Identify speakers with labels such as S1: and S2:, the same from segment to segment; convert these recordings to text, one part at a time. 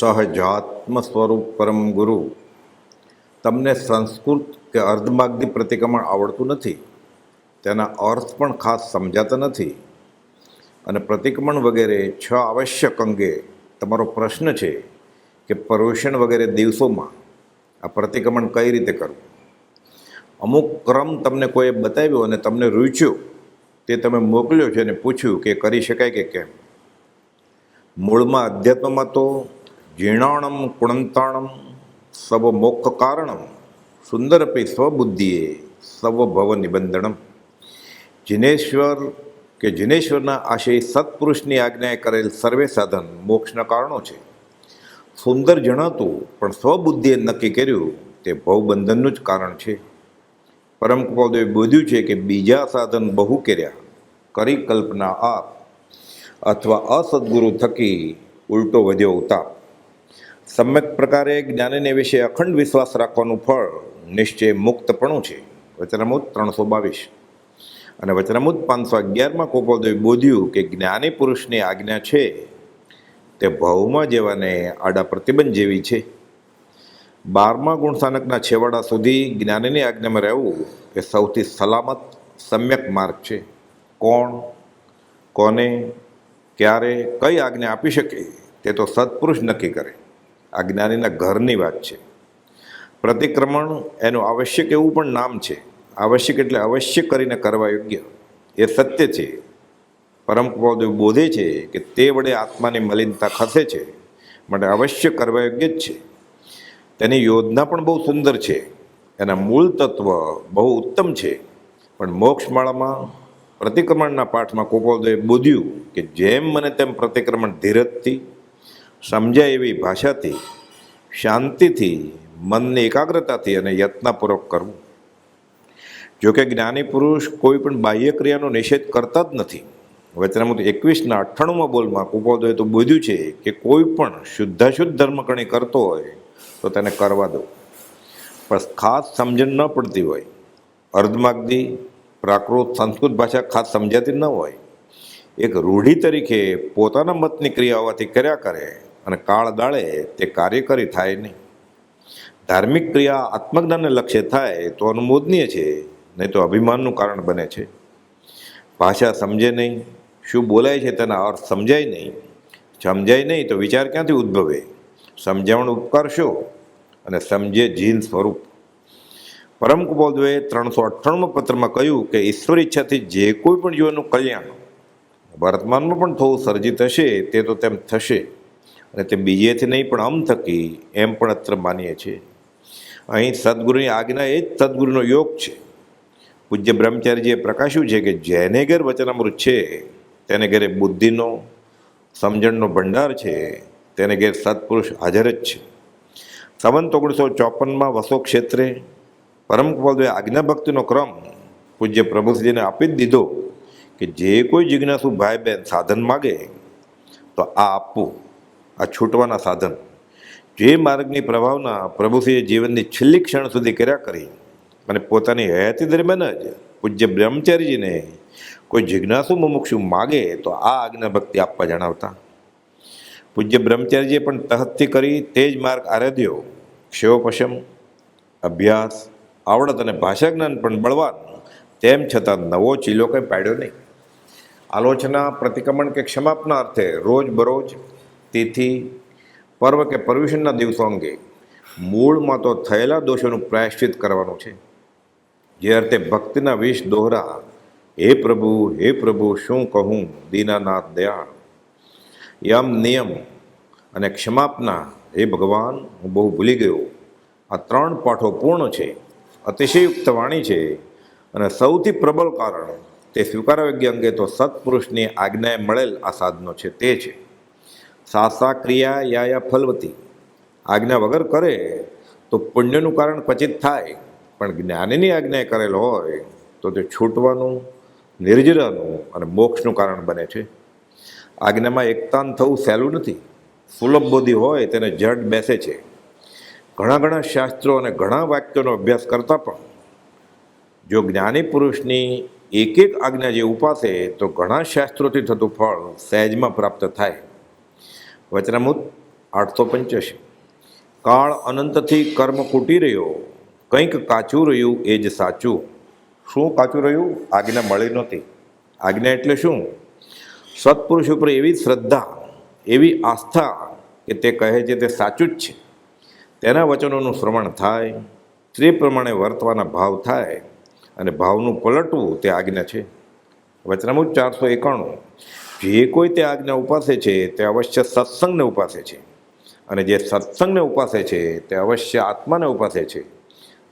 S1: સહજાત્મ સ્વરૂપ પરમ ગુરુ. તમને સંસ્કૃત કે અર્ધમાર્ગની પ્રતિક્રમણ આવડતું નથી. તેના અર્થ પણ ખાસ સમજાતા નથી. અને પ્રતિક્રમણ વગેરે છ આવશ્યક અંગે તમારો પ્રશ્ન છે કે પરોષણ વગેરે દિવસોમાં આ પ્રતિક્રમણ કઈ રીતે કરવું? અમુક ક્રમ તમને કોઈએ બતાવ્યો અને તમને રૂચ્યો, તે તમે મોકલ્યો છે અને પૂછ્યું કે કરી શકાય કે કેમ? મૂળમાં અધ્યાત્મમાં તો જીર્ણાણમ કુણંતાણમ સવ મોક્ષ કારણમ સુંદરપી સ્વબુદ્ધિએ સવભવ નિબંધનમ જિનેશ્વર કે જિનેશ્વરના આશય સત્પુરુષની આજ્ઞાએ કરેલ સર્વે સાધન મોક્ષના કારણો છે સુંદર જણાતું પણ સ્વબુદ્ધિએ નક્કી કર્યું તે ભવબંધનનું જ કારણ છે પરમ કૃપાદેવે બોધ્યું છે કે બીજા સાધન બહુ કર્યા કરી કલ્પના આપ અથવા અસદગુરુ થકી ઉલટો વધ્યો ઉતાપ સમ્યક પ્રકારે જ્ઞાનને વિશે અખંડ વિશ્વાસ રાખવાનું ફળ નિશ્ચય મુક્તપણું છે. વચનામૃત ત્રણસો બાવીસ. અને વચનામૃત પાંચસો અગિયારમાં કોપોદેવ બોધ્યું કે જ્ઞાની પુરુષની આજ્ઞા છે તે ભવમાં જેવાને આડા પ્રતિબંધ જેવી છે. બારમા ગુણસ્થાનકના છેવાડા સુધી જ્ઞાનીની આજ્ઞામાં રહેવું એ સૌથી સલામત, સમ્યક માર્ગ છે. કોણ, કોને, ક્યારે, કઈ આજ્ઞા આપી શકે તે તો સત્પુરુષ નક્કી કરે. આ જ્ઞાનીના ઘરની વાત છે. પ્રતિક્રમણ એનું આવશ્યક એવું પણ નામ છે. આવશ્યક એટલે અવશ્ય કરીને કરવા યોગ્ય. એ સત્ય છે. પરમ કૃપાદેવ બોધે છે કે તે વડે આત્માની મલિનતા ખસે છે. માટે અવશ્ય કરવા યોગ્ય જ છે. તેની યોજના પણ બહુ સુંદર છે. એના મૂળ તત્વ બહુ ઉત્તમ છે. પણ મોક્ષમાળામાં પ્રતિક્રમણના પાઠમાં કોપોદે બોધ્યું કે જેમ મને તેમ પ્રતિક્રમણ ધીરજથી સમજાય એવી ભાષાથી, શાંતિથી, મનની એકાગ્રતાથી અને યત્નપૂર્વક કરવું. જોકે જ્ઞાની પુરુષ કોઈ પણ બાહ્ય ક્રિયાનો નિષેધ કરતા જ નથી. વચનામૃત એકવીસના અઠ્ઠાણુંમાં બોલમાં કુપોદોએ તો બોધ્યું છે કે કોઈ પણ શુદ્ધાશુદ્ધ ધર્મકણી કરતો હોય તો તેને કરવા દો. પણ ખાસ સમજણ ન પડતી હોય અર્ધમાગદી પ્રાકૃત સંસ્કૃત ભાષા ખાસ સમજાતી ન હોય. એક રૂઢિ તરીકે પોતાના મતની ક્રિયા હોવાથી કર્યા કરે અને કાળ દાળે તે કાર્યકરી થાય નહીં. ધાર્મિક ક્રિયા આત્મજ્ઞાનને લક્ષ્ય થાય તો અનુમોદનીય છે, નહીં તો અભિમાનનું કારણ બને છે. ભાષા સમજે નહીં, શું બોલાય છે તેના અર્થ સમજાય નહીં. સમજાય નહીં તો વિચાર ક્યાંથી ઉદ્ભવે? સમજાવણ ઉપકાર શો? અને સમજે જીન સ્વરૂપ. પરમ કુબોધવે ત્રણસો અઠ્ઠાણું પત્રમાં કહ્યું કે ઈશ્વર ઈચ્છાથી જે કોઈ પણ જીવનનું કલ્યાણ વર્તમાનમાં પણ થોડું સર્જિત હશે તે તો તેમ થશે. અને તે બીજેથી નહીં, પણ અમ થકી એમ પણ અત્ર માનીએ છીએ. અહીં સદગુરુની આજ્ઞા એ જ સદગુરુનો યોગ છે. પૂજ્ય બ્રહ્મચારીજીએ પ્રકાશ્યું છે કે જેને ઘેર વચનામૃત છે, તેને ઘેરે બુદ્ધિનો, સમજણનો ભંડાર છે, તેને ઘેર સત્પુરુષ હાજર જ છે. સંવંત ઓગણીસો ચોપનમાં વસો ક્ષેત્રે પરમ કૃપાલદેવે આજ્ઞા ભક્તિનો ક્રમ પૂજ્ય પ્રભુશ્રીને આપી જ દીધો કે જે કોઈ જિજ્ઞાસુ ભાઈ બહેન સાધન માગે, તો આ આપવું. આ છૂટવાના સાધન. જે માર્ગની પ્રભાવના પ્રભુશ્રીએ જીવનની છેલ્લી ક્ષણ સુધી કર્યા કરી. અને પોતાની હયાતી દરમિયાન જ પૂજ્ય બ્રહ્મચારીજીને કોઈ જિજ્ઞાસુ મુમુક્ષુ માગે તો આ આજ્ઞા ભક્તિ આપવા જણાવતા. પૂજ્ય બ્રહ્મચારીજીએ પણ તહતથી કરી તે જ માર્ગ આરાધ્યો. ક્ષયોપશમ, અભ્યાસ, આવડત અને ભાષા જ્ઞાન પણ બળવાન. તેમ છતાં નવો ચીલો કંઈ પાડ્યો નહીં. આલોચના, પ્રતિક્રમણ કે ક્ષમાપના અર્થે રોજ બરોજ તિથિ, પર્વ કે પર્યુષણના દિવસો અંગે મૂળમાં તો થયેલા દોષોનું પ્રાયશ્ચિત કરવાનું છે. જે અર્થે ભક્તિના વિષ દોહરા, હે પ્રભુ હે પ્રભુ, શું કહું? દીનાનાથ દયાળ. યમ નિયમ અને ક્ષમાપના, હે ભગવાન, હું બહુ ભૂલી ગયો. આ ત્રણ પાઠો પૂર્ણ છે, અતિશયુક્ત વાણી છે અને સૌથી પ્રબળ કારણ, તે સ્વીકારયોગ્ય અંગે તો સત્પુરુષની આજ્ઞાએ મળેલ આ સાધનો છે, તે છે. સાસા ક્રિયા યા યા ફલવતી. આજ્ઞા વગર કરે તો પુણ્યનું કારણ ક્વચિત થાય, પણ જ્ઞાનીની આજ્ઞાએ કરેલ હોય તો તે છૂટવાનું, નિર્જરાનું અને મોક્ષનું કારણ બને છે. આજ્ઞામાં એકતાન થવું સહેલું નથી. સુલભ બોધી હોય તેને જડ બેસે છે. ઘણા ઘણા શાસ્ત્રો અને ઘણા વાક્યોનો અભ્યાસ કરતાં પણ જો જ્ઞાની પુરુષની એક એક આજ્ઞા જે ઉપાસે તો ઘણા શાસ્ત્રોથી થતું ફળ સહેજમાં પ્રાપ્ત થાય. વચનામૃત આઠસો પંચ્યાસી કાળ અનંતથી કર્મ ખૂટી રહ્યો. કંઈક કાચું રહ્યું એ જ સાચું. શું કાચું રહ્યું? આજ્ઞા મળી નહોતી. આજ્ઞા એટલે શું? સત્પુરુષ ઉપર એવી શ્રદ્ધા, એવી આસ્થા કે તે કહે છે તે સાચું જ છે. તેના વચનોનું શ્રવણ થાય તે પ્રમાણે વર્તવાના ભાવ થાય અને ભાવનું પલટવું તે આજ્ઞા છે. વચનામૃત ચારસો એકાણું. જે કોઈ તે આજ્ઞા ઉપાસે છે, તે અવશ્ય સત્સંગને ઉપાસે છે. અને જે સત્સંગને ઉપાસે છે, તે અવશ્ય આત્માને ઉપાસે છે.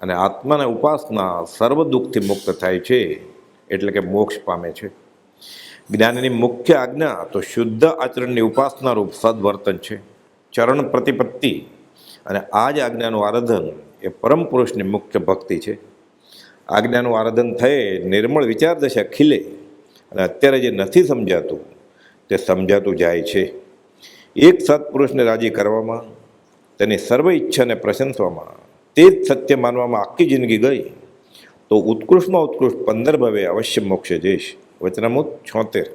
S1: અને આત્માને ઉપાસના સર્વ દુઃખથી મુક્ત થાય છે, એટલે કે મોક્ષ પામે છે. જ્ઞાનની મુખ્ય આજ્ઞા તો શુદ્ધ આચરણની ઉપાસના રૂપ સદવર્તન છે, ચરણ પ્રતિપત્તિ. અને આ જ આજ્ઞાનું આરાધન એ પરમ પુરુષની મુખ્ય ભક્તિ છે. આજ્ઞાનું આરાધન થયે, નિર્મળ વિચાર દશા ખીલે. અને અત્યારે જે નથી સમજાતું તે સમજાતું જાય છે. એક સત્પુરુષને રાજી કરવામાં, તેની સર્વ ઈચ્છાને પ્રશંસવામાં, તે જ સત્ય માનવામાં આખી જિંદગી ગઈ, તો ઉત્કૃષ્ટમાં ઉત્કૃષ્ટ પંદર ભાવે અવશ્ય મોક્ષે જઈશ. વચનામુત છોતેર.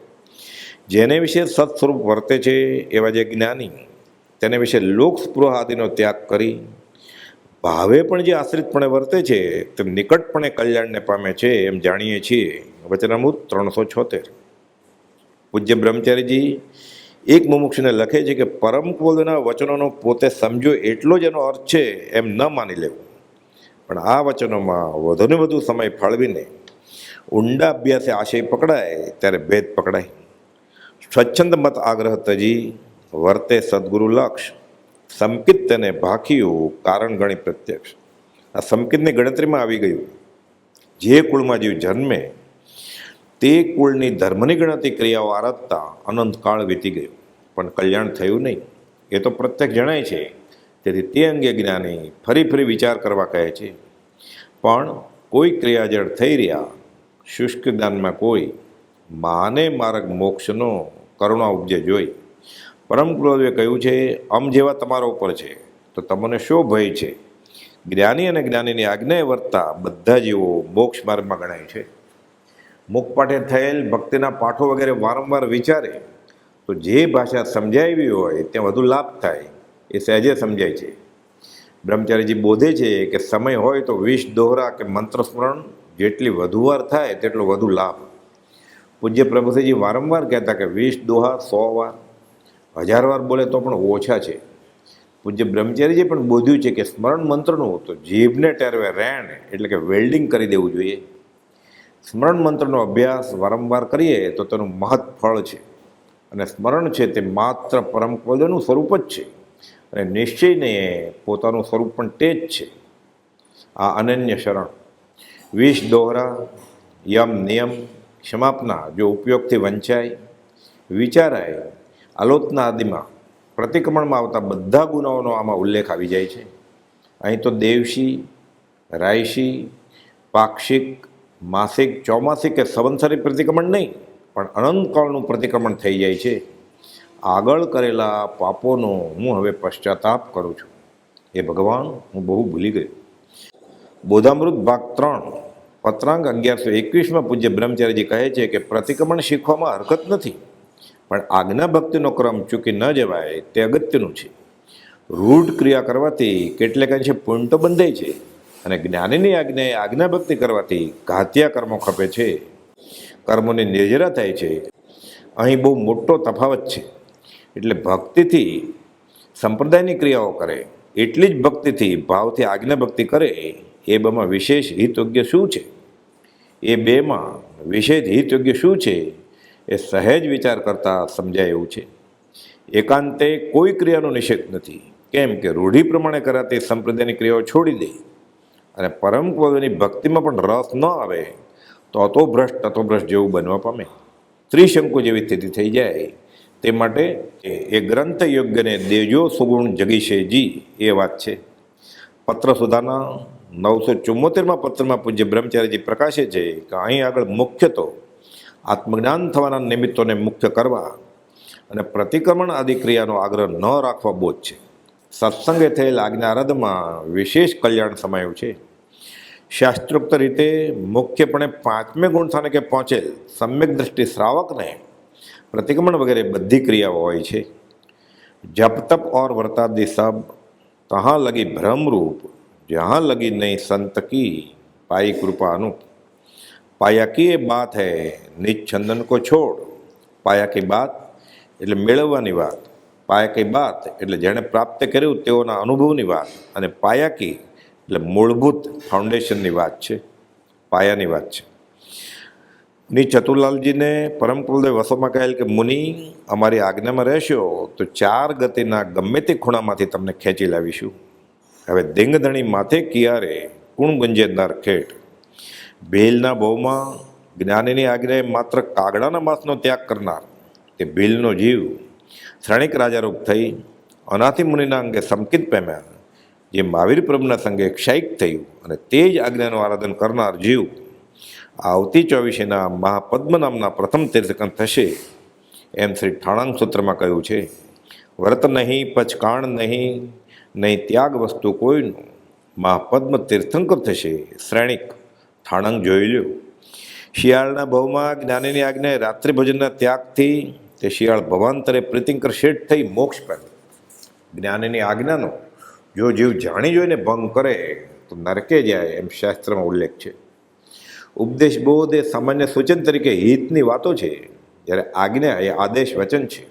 S1: જેને વિશે સત્સ્વરૂપ વર્તે છે એવા જે જ્ઞાની, તેને વિશે લોકસ્પૃહ આદિનો ત્યાગ કરી, ભાવે પણ જે આશ્રિતપણે વર્તે છે તે નિકટપણે કલ્યાણને પામે છે, એમ જાણીએ છીએ. વચનામૃત ત્રણસો છોતેર. પૂજ્ય બ્રહ્મચારીજી, એક મુમુક્ષને લખે છે કે પરમ ક્રોધના વચનોનો પોતે સમજો એટલો જ એનો અર્થ છે એમ ન માની લેવું. પણ આ વચનોમાં વધુને વધુ સમય ફાળવીને ઊંડા અભ્યાસે આશય પકડાય ત્યારે ભેદ પકડાય. સ્વચ્છંદ મત આગ્રહ તજી, વર્તે સદગુરુ લક્ષ, સંકિત તેને ભાખ્યું કારણ ગણી પ્રત્યક્ષ. આ સંકિતની ગણતરીમાં આવી ગયું. જે કુળમાં જીવ જન્મે તે કુળની ધર્મની ગણતરી ક્રિયાઓ આરતતા અનંતકાળ વીતી ગયો. પણ કલ્યાણ થયું નહીં. એ તો પ્રત્યક્ષ જણાય છે. તેથી તે અંગે જ્ઞાની ફરી ફરી વિચાર કરવા કહે છે. પણ કોઈ ક્રિયાજળ થઈ રહ્યા. શુષ્ક જ્ઞાનમાં કોઈ માને માર્ગ મોક્ષનો કરુણા ઉપજે જોઈ. પરમ ગુરુદેવે કહ્યું છે, અમ જેવા તમારા ઉપર છે, તો તમને શો ભય છે? જ્ઞાની અને જ્ઞાનીની આજ્ઞાએ વર્તતા બધા જીવો મોક્ષ માર્ગમાં ગણાય છે. મુખપાઠે થયેલ ભક્તિના પાઠો વગેરે વારંવાર વિચારે, તો જે ભાષા સમજાવી હોય, ત્યાં વધુ લાભ થાય, એ સહેજે સમજાય છે. બ્રહ્મચારીજી બોધે છે કે સમય હોય તો વિષ, દોહરા કે મંત્ર સ્મરણ જેટલી વધુ વાર થાય, તેટલો વધુ લાભ. પૂજ્ય પ્રભુસિંહજી વારંવાર કહેતા કે વીસ દોહા સો વાર, હજાર વાર બોલે તો પણ ઓછા છે. પૂજ્ય બ્રહ્મચારીજીએ પણ બોધ્યું છે કે સ્મરણ મંત્રનું, તો જીભને ટેરવે, રેણ, એટલે કે વેલ્ડિંગ કરી દેવું જોઈએ. સ્મરણ મંત્રનો અભ્યાસ વારંવાર કરીએ તો તેનું મહત્ ફળ છે. અને સ્મરણ છે તે માત્ર પરમ પદનું સ્વરૂપ જ છે. અને નિશ્ચયને પોતાનું સ્વરૂપ પણ તે જ છે. આ અનન્ય શરણ. વિષ દોહરા, યમ નિયમ, ક્ષમાપના જો ઉપયોગથી વંચાય, વિચારાય આલોચના આદિમાં પ્રતિક્રમણમાં આવતા બધા ગુનાઓનો આમાં ઉલ્લેખ આવી જાય છે. અહીં તો દેવશી, રાયશી, પાક્ષિક માસિક, ચોમાસિક કે સંવત્સરી પ્રતિક્રમણ નહીં, પણ અનંતકાળનું પ્રતિક્રમણ થઈ જાય છે. આગળ કરેલા પાપોનો હું હવે પશ્ચાતાપ કરું છું. એ ભગવાન, હું બહુ ભૂલી ગયો. બોધામૃત ભાગ ત્રણ, પત્રાંગ અગિયારસો એકવીસમાં પૂજ્ય બ્રહ્મચારીજી કહે છે કે પ્રતિક્રમણ શીખવામાં હરકત નથી, પણ આજ્ઞા ભક્તિનો ક્રમ ચૂકી ન જવાય તે અગત્યનું છે. રૂઢ ક્રિયા કરવાથી કેટલેક અંશે પૂર્ણ તો બંધાય છે. અને જ્ઞાનીની આજ્ઞાએ આજ્ઞા ભક્તિ કરવાથી ઘાતિયા કર્મો ખપે છે. કર્મોની નિર્જરા થાય છે. અહીં બહુ મોટો તફાવત છે. એટલે ભક્તિથી સંપ્રદાયની ક્રિયાઓ કરે, એટલી જ ભક્તિથી ભાવથી આજ્ઞા ભક્તિ કરે, એ બેમાં વિશેષ હિતયોગ્ય શું છે? એ બેમાં વિશેષ હિતયોગ્ય શું છે? એ સહેજ વિચાર કરતાં સમજાય એવું છે. એકાંતે કોઈ ક્રિયાનો નિષેધ નથી. કેમ કે રૂઢિ પ્રમાણે કરાતી સંપ્રદાયની ક્રિયાઓ છોડી દે. અને પરમ પદની ભક્તિમાં પણ રસ ન આવે, તો અતોભ્રષ્ટ અતોભ્રષ્ટ જેવું બનવા પામે. ત્રિશંકુ જેવી સ્થિતિ થઈ જાય. તે માટે એ ગ્રંથ યોગ્યને દેજો સુગુણ જગીશેજી, એ વાત છે. પત્ર સુધાના નવસો ચુમ્મોતેરમાં પત્રમાં પૂજ્ય બ્રહ્મચારીજી પ્રકાશે છે કે અહીં આગળ મુખ્ય તો આત્મજ્ઞાન થવાના નિમિત્તોને મુખ્ય કરવા અને પ્રતિક્રમણ આદિ ક્રિયાનો આગ્રહ ન રાખવા બોધ છે. સત્સંગે થયેલ આજ્ઞારદમાં વિશેષ કલ્યાણ સમાયું છે. શાસ્ત્રોક્ત રીતે મુખ્યપણે પાંચમે ગુણ સ્થાનકે પહોંચેલ સમ્યક દ્રષ્ટિ શ્રાવકને પ્રતિક્રમણ વગેરે બધી ક્રિયાઓ હોય છે. જપ તપ ઓર વર્તાદી સબ તહાં લગી ભ્રમરૂપ જહાં લગી નહીં સંતકી પાઈ કૃપાનું. પાયાકી એ બાત હૈ નિજ કો છોડ. પાયા કી બાત એટલે મેળવવાની વાત. પાયા કી બાત? એટલે જેણે પ્રાપ્ત કર્યું તેઓના અનુભવની વાત. અને પાયા કી? એટલે મૂળભૂત ફાઉન્ડેશનની વાત છે. પાયાની વાત છે. ની ચતુરલાલજીને પરમ કુલદેવ વસોમાં કહેલ કે, મુનિ, અમારી આજ્ઞામાં રહેશો તો ચાર ગતિના ગમે તે ખૂણામાંથી તમને ખેંચી લાવીશું. હવે દિંગધણી માથે કિયારે કુણ ગુંજે નર ખેટ ભીલના બહુમાં જ્ઞાનીની આજ્ઞાએ માત્ર કાગડાના માંસનો ત્યાગ કરનાર તે ભીલનો જીવ શ્રેણિક રાજારૂપ થઈ અનાથી મુનિના અંગે સમકિત પામ્યા. જે મહાવીર પ્રભુના સંગે ક્ષયિક થયું અને તે જ આજ્ઞાનું આરાધન કરનાર જીવ આવતી ચોવીસીના મહાપદ્મ નામના પ્રથમ તીર્થકન થશે. એમ શ્રી ઠાણાંગ સૂત્રમાં કહ્યું છે, વ્રત નહીં, પચકાણ નહીં નહીં ત્યાગ વસ્તુ કોઈનું. મહાપદ્મ તીર્થંકર થશે. શ્રેણિક ઠાણાંગ જોઈ લ્યો. શિયાળના ભાવમાં જ્ઞાનીની આજ્ઞાએ રાત્રિ ભોજનના ત્યાગથી તે શિયાળ ભવાંતરે પ્રીતિંકર શેઠ થઈ મોક્ષ પામે જ્ઞાનીની આજ્ઞાનો, જો જીવ જાણી જોઈને ભંગ કરે, તો નરકે જાય એમ શાસ્ત્રમાં ઉલ્લેખ છે. ઉપદેશ બોધ એ સામાન્ય સૂચન તરીકે હિતની વાતો છે. જ્યારે આજ્ઞા એ આદેશ વચન છે.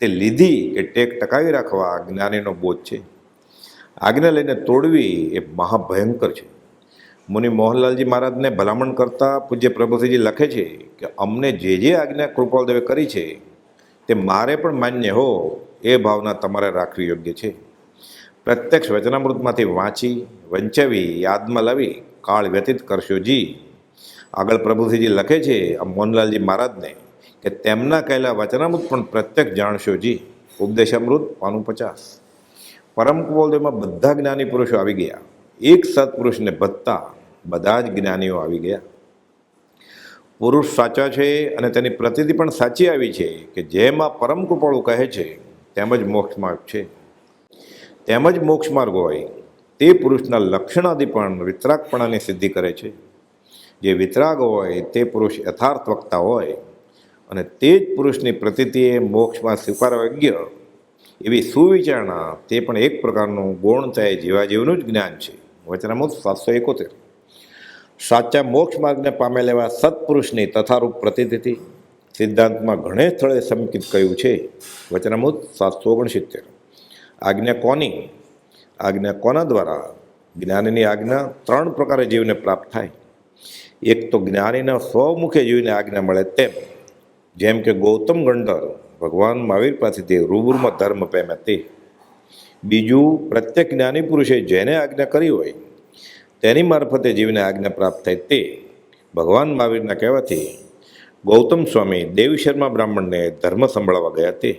S1: તે લીધી કે ટેક ટકાવી રાખવા જ્ઞાનીનો બોધ છે. આજ્ઞા લઈને તોડવી એ મહાભયંકર છે. મુનિ મોહનલાલજી મહારાજને ભલામણ કરતા પૂજ્ય પ્રભુસિંહજી લખે છે કે અમને જે જે આજ્ઞા કૃપાલદેવે કરી છે તે મારે પણ માન્ય હો, એ ભાવના તમારે રાખવી યોગ્ય છે. પ્રત્યક્ષ વચનામૃતમાંથી વાંચી, વંચાવી, યાદમાં લાવી, કાળ વ્યતીત કરશો જી. આગળ પ્રભુસિંહજી લખે છે, આ મોહનલાલજી મહારાજને, કે તેમના કહેલા વચનામૃત પણ પ્રત્યક્ષ જાણશો જી. ઉપદેશામૃત પાનું પચાસ પરમ કુવલદેવમાં બધા જ્ઞાની પુરુષો આવી ગયા. એક સત્પુરુષને ભત્તા બધા જ જ્ઞાનીઓ આવી ગયા. પુરુષ સાચા છે અને તેની પ્રતિતિ પણ સાચી આવી છે કે જેમાં પરમ કૃપાળુ કહે છે તેમજ મોક્ષ માર્ગ છે. તેમજ મોક્ષ માર્ગ હોય, તે પુરુષના લક્ષણાદિ પણ વિતરાગપણાની સિદ્ધિ કરે છે. જે વિતરાગ હોય, તે પુરુષ યથાર્થ વક્તા હોય અને તે જ પુરુષની પ્રતિતિએ મોક્ષમાં સ્વીકારવા યોગ્ય એવી સુવિચારણા તે પણ એક પ્રકારનું ગૌણતાએ જીવા જેવનું જ જ્ઞાન છે. વચનામૃત સાતસો એકોતેર. સાચા મોક્ષ માર્ગને પામેલ એવા સત્પુરુષની તથારૂપ પ્રતિથિતિ સિદ્ધાંતમાં ઘણે સ્થળે સમિત કહ્યું છે. વચનામૃત સાતસો ઓગણસિત્તેર. આજ્ઞા કોની? આજ્ઞા કોના દ્વારા? જ્ઞાનીની આજ્ઞા ત્રણ પ્રકારે જીવને પ્રાપ્ત થાય. એક તો જ્ઞાનીના સ્વમુખે જીવને આજ્ઞા મળે તેમ. જેમ કે ગૌતમ ગણધર ભગવાન મહાવીર પાસેથી રૂબરૂમાં ધર્મ પેમે તે. બીજું, પ્રત્યેક જ્ઞાની પુરુષે જેને આજ્ઞા કરી હોય તેની મારફતે જીવને આજ્ઞા પ્રાપ્ત થાય તે ભગવાન મહાવીરના કહેવાથી ગૌતમ સ્વામી દેવી શર્મા બ્રાહ્મણને ધર્મ સંભળાવવા ગયા તે.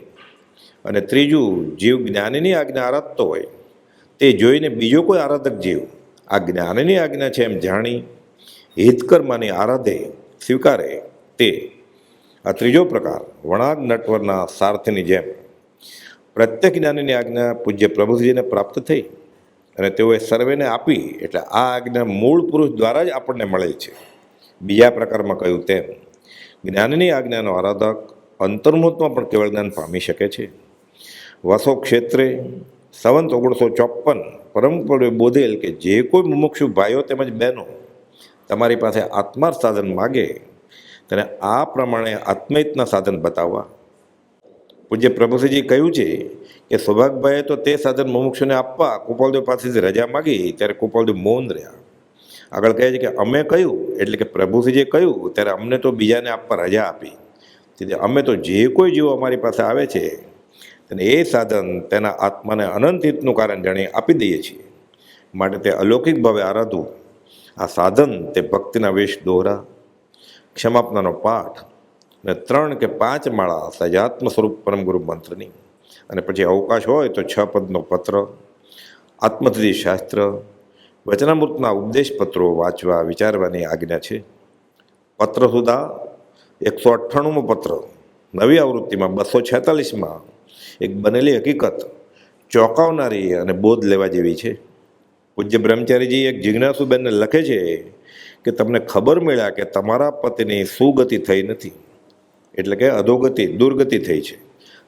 S1: અને ત્રીજું, જીવ જ્ઞાનીની આજ્ઞા આરાધતો હોય, તે જોઈને બીજો કોઈ આરાધક જીવ આ જ્ઞાનીની આજ્ઞા છે એમ જાણી હિતકર્માની આરાધે, સ્વીકારે તે. આ ત્રીજો પ્રકાર, વણાગ નટવરના સારથીની જેમ પ્રત્યેક જ્ઞાનીની આજ્ઞા પૂજ્ય પ્રભુજીને પ્રાપ્ત થઈ. અને તેઓએ સર્વેને આપી, એટલે આ આજ્ઞા મૂળ પુરુષ દ્વારા જ આપણને મળે છે. બીજા પ્રકારમાં કહ્યું તેમ, જ્ઞાનની આજ્ઞાનો આરાધક અંતર્મુતમાં પણ કેવળ જ્ઞાન પામી શકે છે. વસો ક્ષેત્રે સંવંત ઓગણીસો ચોપન પરમપરે બોધેલ કે જે કોઈ મુમુક્ષુ ભાઈઓ તેમજ બહેનો તમારી પાસે આત્માર્થ સાધન માગે, તેને આ પ્રમાણે આત્મહિતના સાધન બતાવવા પૂજ્ય પ્રભુસિંહજી કહ્યું છે કે સૌભાગભાઈએ તો તે સાધન મુમુક્ષુને આપવા કુપાલદેવ પાસેથી રજા માગી ત્યારે કુપાલદેવ મૌન રહ્યા. આગળ કહે છે કે અમે કહ્યું એટલે કે પ્રભુસિંહજીએ કહ્યું, ત્યારે અમને તો બીજાને આપવા રજા આપી. તેથી અમે તો જે કોઈ જીવો અમારી પાસે આવે છે, તેને એ સાધન તેના આત્માને અનંત હિતનું કારણ જાણી આપી દઈએ છીએ. માટે તે અલૌકિક ભાવે આરાધવું આ સાધન તે ભક્તિના વેશ દોહરા ક્ષમાપનાનો પાઠ અને ત્રણ કે પાંચ માળા સજાત્મ સ્વરૂપ પરમ ગુરુ મંત્રની. અને પછી અવકાશ હોય તો છ પદનો પત્ર આત્મતિથિ શાસ્ત્ર, વચનામૃતના ઉપદેશ પત્રો વાંચવા વિચારવાની આજ્ઞા છે. પત્ર સુધા એકસો અઠ્ઠાણુંમો પત્ર, નવી આવૃત્તિમાં બસો છેતાલીસમાં એક બનેલી હકીકત ચોંકાવનારી અને બોધ લેવા જેવી છે. પૂજ્ય બ્રહ્મચારીજી એક જિજ્ઞાસુબેનને લખે છે કે તમને ખબર મળ્યા કે તમારા પતિની સુગતિ થઈ નથી. એટલે કે અધોગતિ, દુર્ગતિ થઈ છે.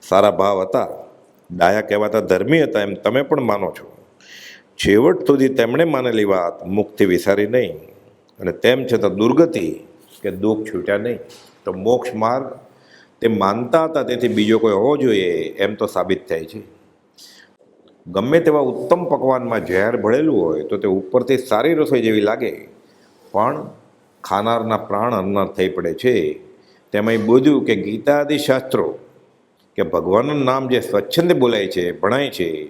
S1: સારા ભાવ હતા, ડાયા કહેવાતા ધર્મી હતા એમ તમે પણ માનો છો. છેવટ સુધી તેમણે માનેલી વાત મુક્તિ વિસારી નહીં. અને તેમ છતાં દુર્ગતિ કે દુઃખ છૂટ્યા નહીં. તો મોક્ષ માર્ગ તે માનતા હતા, તેથી બીજો કોઈ હોવો જોઈએ એમ તો સાબિત થાય છે. ગમે તેવા ઉત્તમ પકવાનમાં ઝેર ભળેલું હોય તો તે ઉપરથી સારી રસોઈ જેવી લાગે. પણ ખાનારના પ્રાણ અન્ન થઈ પડે છે. તેમાંય બોધ્યું કે ગીતાદિ શાસ્ત્રો, કે ભગવાનનું નામ જે સ્વચ્છંદે બોલાય છે, ભણાય છે,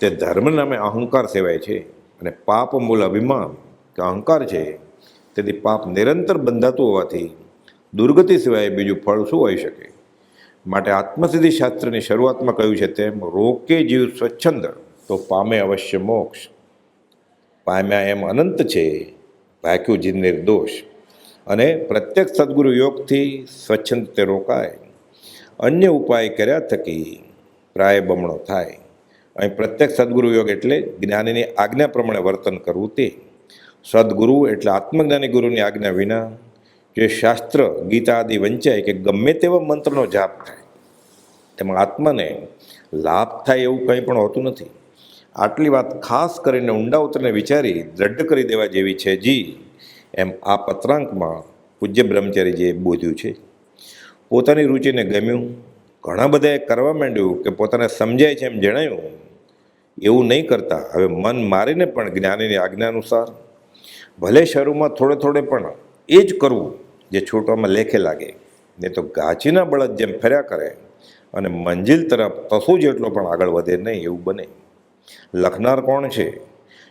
S1: તે ધર્મ નામે અહંકાર સેવાય છે અને પાપ મૂળ અભિમાન કે અહંકાર છે. તેથી પાપ નિરંતર બંધાતું હોવાથી દુર્ગતિ સિવાય બીજું ફળ શું હોઈ શકે? માટે આત્મસિદ્ધિ શાસ્ત્રની શરૂઆતમાં કહ્યું છે તેમ, રોકે જીવ સ્વચ્છંદ, તો પામે અવશ્ય મોક્ષ. પામ્યા એમ અનંત છે, ભાગ્યું જીવ નિર્દોષ. અને પ્રત્યક્ષ સદગુરુ યોગથી સ્વચ્છંદ તે રોકાય. અન્ય ઉપાય કર્યા થકી પ્રાય બમણો થાય. અહીં પ્રત્યક્ષ સદગુરુ યોગ એટલે જ્ઞાનીની આજ્ઞા પ્રમાણે વર્તન કરવું તે. સદગુરુ એટલે આત્મજ્ઞાની ગુરુની આજ્ઞા વિના જે શાસ્ત્ર, ગીતા આદિ વંચાય કે ગમે તેવા મંત્રનો જાપ થાય. તેમાં આત્માને લાભ થાય એવું કંઈ પણ હોતું નથી. આટલી વાત ખાસ કરીને ઊંડા ઉતરને વિચારી દ્રઢ કરી દેવા જેવી છે જી. એમ આ પત્રાંકમાં પૂજ્ય બ્રહ્મચારીજીએ બોધ્યું છે. પોતાની રુચિને ગમ્યું. ઘણા બધાએ કરવા માંડ્યું કે પોતાને સમજાય છે એમ જણાયું. એવું નહીં કરતા. હવે મન મારીને પણ જ્ઞાનીની આજ્ઞા અનુસાર ભલે શરૂમાં થોડે થોડે પણ એ જ કરવું જે છૂટવામાં લેખે લાગે. નહીં તો ગાચીના બળદ જેમ ફર્યા કરે અને મંજિલ તરફ પશુ જેટલો પણ આગળ વધે નહીં એવું બને. લખનાર કોણ છે?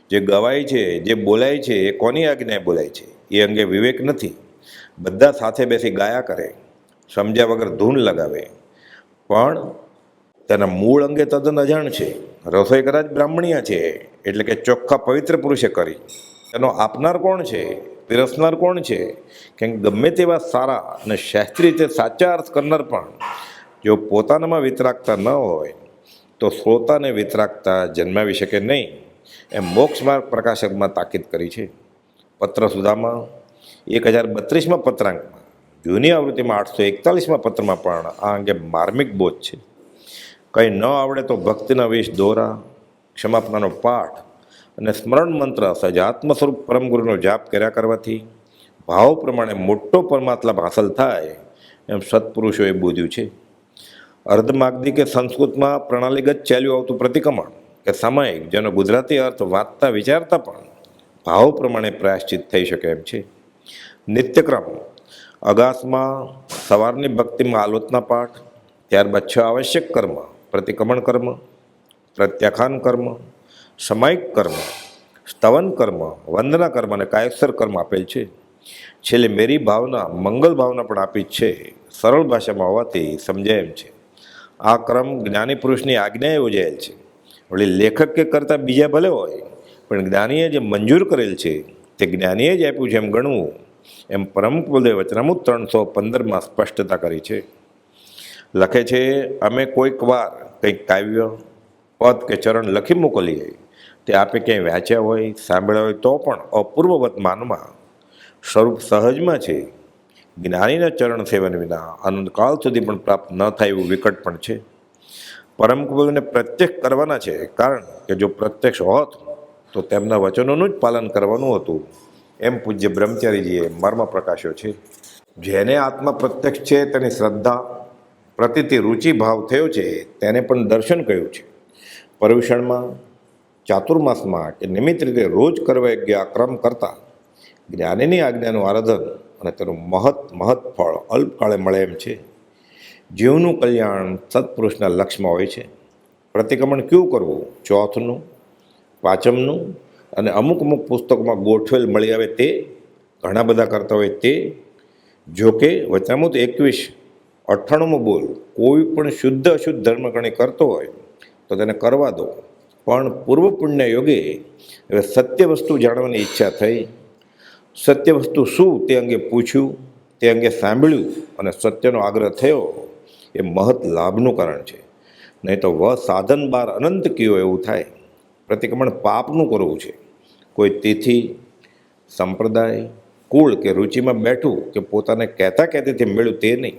S1: જે ગવાય છે, જે બોલાય છે, એ કોની આજ્ઞાએ બોલાય છે? એ અંગે વિવેક નથી. બધા સાથે બેસી ગાયા કરે, સમજ્યા વગર ધૂન લગાવે. પણ તેના મૂળ અંગે તદ્દન અજાણ છે. રસોઈ કદાચ બ્રાહ્મણીયા છે, એટલે કે ચોખ્ખા પવિત્ર પુરુષે કરી. તેનો આપનાર કોણ છે? પીરસનાર કોણ છે? કેમ ગમે તેવા સારા અને શાસ્ત્રી રીતે સાચા અર્થ કરનાર પણ જો પોતાનામાં વિતરાગતા ન હોય, તો શ્રોતાને વિતરાગતા જન્માવી શકે નહીં. એમ મોક્ષ માર્ગ પ્રકાશકમાં તાકીદ કરી છે. પત્ર સુધામાં એક હજાર બત્રીસમાં પત્રાંકમાં, જૂની આવૃત્તિમાં આઠસો એકતાલીસમાં પત્રમાં પણ આ અંગે માર્મિક બોધ છે. કંઈ ન આવડે તો ભક્તિના વેશ દોરા, ક્ષમાપનાનો પાઠ અને સ્મરણ મંત્ર સજાત્મ સ્વરૂપ પરમગુરુનો જાપ કર્યા કરવાથી ભાવ પ્રમાણે મોટો પરમાત્મા હાંસલ થાય એમ સત્પુરુષોએ બોધ્યું છે. અર્ધમાગધી કે સંસ્કૃતમાં પ્રણાલીગત ચાલ્યું આવતું પ્રતિક્રમણ કે સામાયિક જેનો ગુજરાતી અર્થ વાંચતા, વિચારતા પણ ભાવ પ્રમાણે પ્રાયશ્ચિત થઈ શકે એમ છે. નિત્યક્રમ. અગાસમાં સવારની ભક્તિમાં આલોચના પાઠ, ત્યારબાદ છ આવશ્યક કર્મ, પ્રતિક્રમણ કર્મ પ્રત્યાખ્યાન કર્મ, સમાયિક કર્મ, સ્તવન કર્મ, વંદના કર્મ અને કાયસર કર્મ આપેલ છે. છેલ્લે મેરી ભાવના, મંગલ ભાવના પણ આપી છે. સરળ ભાષામાં હોવાથી સમજાય એમ છે. આ ક્રમ જ્ઞાની પુરુષની આજ્ઞાએ યોજાયેલ છે. વળી લેખક કે કરતાં બીજા ભલે હોય, પણ જ્ઞાનીએ જે મંજૂર કરેલ છે, તે જ્ઞાનીએ જ આપ્યું છે એમ ગણવું, એમ પરમ કુલદેવ વચનામૃત ત્રણસો પંદરમાં સ્પષ્ટતા કરી છે. લખે છે, અમે કોઈક વાર કંઈક કાવ્ય, પદ કે ચરણ લખી મોકલીએ, તે આપે ક્યાંય વાંચ્યા હોય, સાંભળ્યા હોય તો પણ અપૂર્વવત માનમાં. સ્વરૂપ સહજમાં છે. જ્ઞાનીના ચરણ સેવન વિના અનંતકાળ સુધી પણ પ્રાપ્ત ન થાય એવું વિકટ પણ છે. પરમ કુલને પ્રત્યક્ષ કરવાના છે. કારણ કે જો પ્રત્યક્ષ હોત, તો તેમના વચનોનું જ પાલન કરવાનું હતું. એમ પૂજ્ય બ્રહ્મચારીજીએ મર્મ પ્રકાશ્યો છે. જેને આત્મા પ્રત્યક્ષ છે, તેની શ્રદ્ધા પ્રતિથી રુચિ, ભાવ થયો છે, તેને પણ દર્શન કહ્યું છે. પર્યુષણમાં, ચાતુર્માસમાં કે નિમિત્ત રીતે રોજ કરવા યોગ્ય આક્રમ ક્રમ કરતા જ્ઞાનીની આજ્ઞાનું આરાધન અને તેનું મહત મહત ફળ અલ્પકાળે મળે એમ છે. જીવનું કલ્યાણ સત્પુરુષના લક્ષ્યમાં હોય છે. પ્રતિક્રમણ કેવું કરવું? ચોથનું, પાંચમનું અને અમુક અમુક પુસ્તકોમાં ગોઠવેલ મળી આવે તે, ઘણા બધા કરતા હોય તે. જોકે વચનામૃત એકવીસ, અઠ્ઠાણુંમાં બોલ, કોઈ પણ શુદ્ધ અશુદ્ધ ધર્મગણી કરતો હોય તો તેને કરવા દો. પણ પૂર્વ પુણ્ય યોગે હવે સત્ય વસ્તુ જાણવાની ઈચ્છા થઈ. સત્ય વસ્તુ શું તે અંગે પૂછ્યું, તે અંગે સાંભળ્યું અને સત્યનો આગ્રહ થયો. એ મહત લાભનું કારણ છે. નહીં તો વ સાધન બાર અનંત કયો એવું થાય. પ્રતિક્રમણ પાપનું કરવું છે. કોઈ તિથિ, સંપ્રદાય, કુળ કે રુચિમાં બેઠું કે પોતાને કહેતા કહેતીથી મેળ્યું તે નહીં.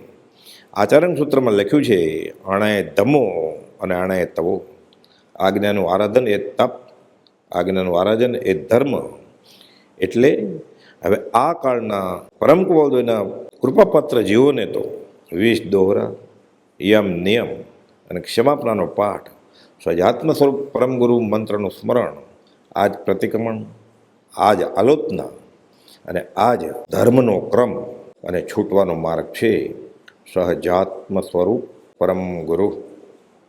S1: આચરણ સૂત્રમાં લખ્યું છે અણાએ ધમો અને અણાએ તવો. આજ્ઞાનું આરાધન એ તપ, આજ્ઞાનું આરાધન એ ધર્મ. એટલે હવે આ કાળના પરમ કુવાદોના કૃપાપત્ર જીવોને તો વીસ દોહરા યમ નિયમ અને ક્ષમાપનાનો પાઠ. સ્વજાત્મ સ્વરૂપ પરમ ગુરુ મંત્રનું સ્મરણ. આજ પ્રતિક્રમણ, આજ આલોચના અને આજ ધર્મનો ક્રમ અને છૂટવાનો માર્ગ છે. સહજાત્મ સ્વરૂપ પરમ ગુરુ